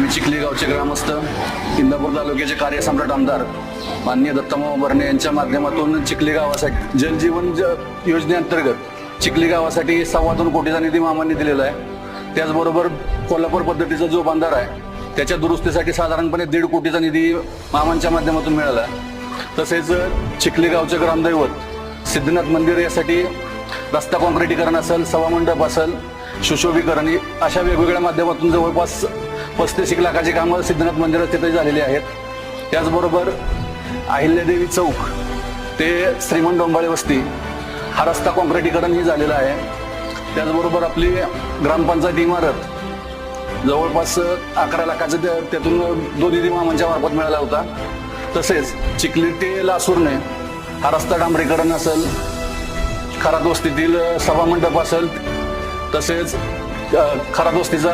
आम्ही चिखली गावचे ग्रामस्थ इंदापूर तालुक्याचे कार्यसम्राट आमदार माननीय दत्तमाव बर्णे यांच्या माध्यमातून चिखली गावासाठी जलजीवन ज योजनेअंतर्गत चिखली गावासाठी सव्वा दोन कोटीचा निधी मामांनी दिलेला आहे. त्याचबरोबर कोल्हापूर पद्धतीचा जो बांधार आहे त्याच्या दुरुस्तीसाठी साधारणपणे दीड कोटीचा निधी मामांच्या माध्यमातून मिळाला तसेच चिखली गावचे ग्रामदैवत सिद्धनाथ मंदिर यासाठी रस्ता काँक्रिटीकरण असेल सभामंडप असेल सुशोभीकरण अशा वेगवेगळ्या माध्यमातून जवळपास पस्तीस एक लाखाची कामं सिद्धनाथ मंदिरात तिथे झालेली आहेत. त्याचबरोबर अहिल्यादेवी चौक ते श्रीमंत डोंबाळे वस्ती हा रस्ता काँक्रिटीकरण ही झालेला आहे. त्याचबरोबर आपली ग्रामपंचायत इमारत जवळपास अकरा लाखाचं त्यातून दोन्ही मामांच्या मार्फत मिळाला होता. तसेच चिखली ते लासूरने हा रस्ता डांबरीकरण असेल खरात वस्तीतील सभामंडप असेल तसेच खरात वस्तीचा